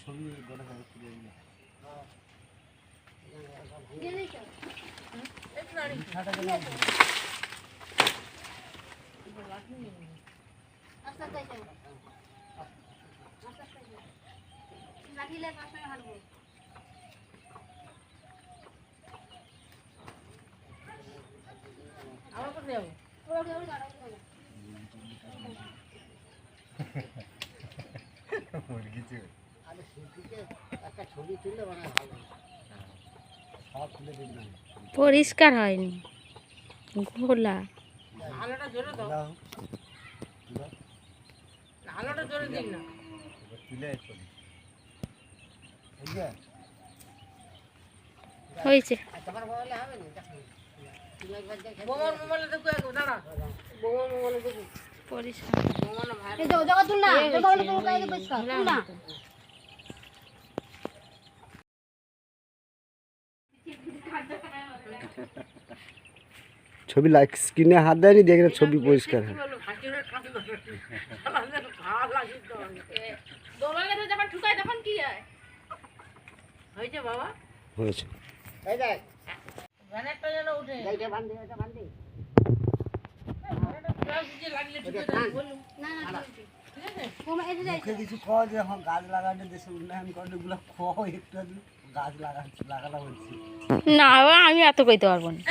ছবি গোটা করে তুলে দিলে মিঠাটা গেলে আমার কোথায় যাবো পরিষ্কার হয়নি। ঘোলা। আলোটা জোরে দাও। দাও। আলোটা জোরে দিন না। হয়েছে। আর ছবি লাইক, স্ক্রিনে হাত দেয়নি দেখে ছবি পরিষ্কার হয়। হয় হয়েছে কিছু কয় যে এখন গাছ লাগানো দেশের উন্নয়ন করে এগুলো কয় একটু গাছ লাগানো না আমি এত কইতে পারব না।